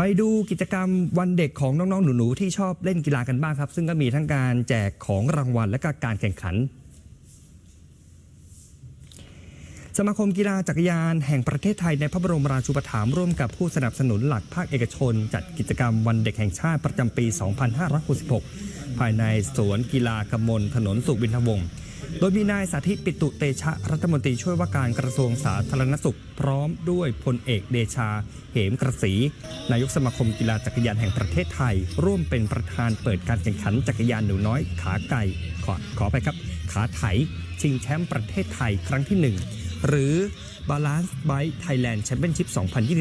ไปดูกิจกรรมวันเด็กของน้องๆ หนูๆ ที่ชอบเล่นกีฬากันบ้างครับ ซึ่งก็มีทั้งการแจกของรางวัลและก็การแข่งขัน สมาคมกีฬาจักรยานแห่งประเทศไทยในพระบรมราชูปถัมภ์ร่วมกับผู้สนับสนุนหลักภาคเอกชน จัดกิจกรรมวันเด็กแห่งชาติประจำปี 2566 ภายในสวนกีฬากมลถนนสุวินทวงศ์ โดยมีนายสาธิตปิตุเตชะรัฐมนตรีช่วยว่าการกระทรวงสาธารณสุข พร้อมด้วยพลเอกเดชา เหมกระสี นายกสมาคมกีฬาจักรยานแห่งประเทศไทย ร่วมเป็นประธานเปิดการแข่งขันจักรยานหนูน้อย ขาไก่ขอขอไปครับ ขาไถ ชิงแชมป์ประเทศไทยครั้งที่หนึ่ง หรือ Balance Bike Thailand Championship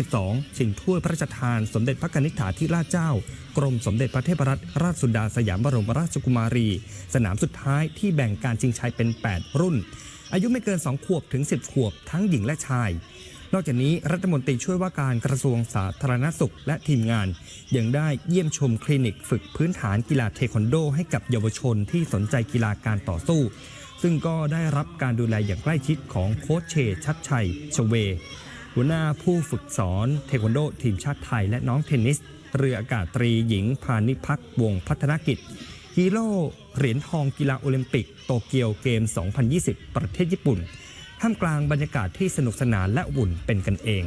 2022 ชิงถ้วยพระราชทานสมเด็จพระกนิษฐาธิราชเจ้า กรมสมเด็จพระเทพรัตนราชสุดาสยามบรมราชกุมารี สนามสุดท้ายที่แบ่งการชิงชัยเป็น 8 รุ่น อายุไม่เกิน 2 ขวบถึง 10 ขวบทั้งหญิงและชายนอกจากนี้รัฐมนตรีช่วยว่าการกระทรวงสาธารณสุขและทีมงาน ยังได้เยี่ยมชมคลินิกฝึกพื้นฐานกีฬาเทควันโดให้กับเยาวชนที่สนใจกีฬาการต่อสู้ ซึ่งก็ได้รับการดูแลอย่างใกล้ชิดของโค้ชเชชัดชัยชเว หัวหน้าผู้ฝึกสอนเทควันโดทีมชาติไทยและน้องเทนนิส เรืออากาศตรีหญิงพานิพักวงพัฒนกิจฮีโร่เหรียญทองกีฬาโอลิมปิกโตเกียวเกม 2020 ประเทศญี่ปุ่น ท่ามกลางบรรยากาศที่สนุกสนานและอุ่นเป็นกันเอง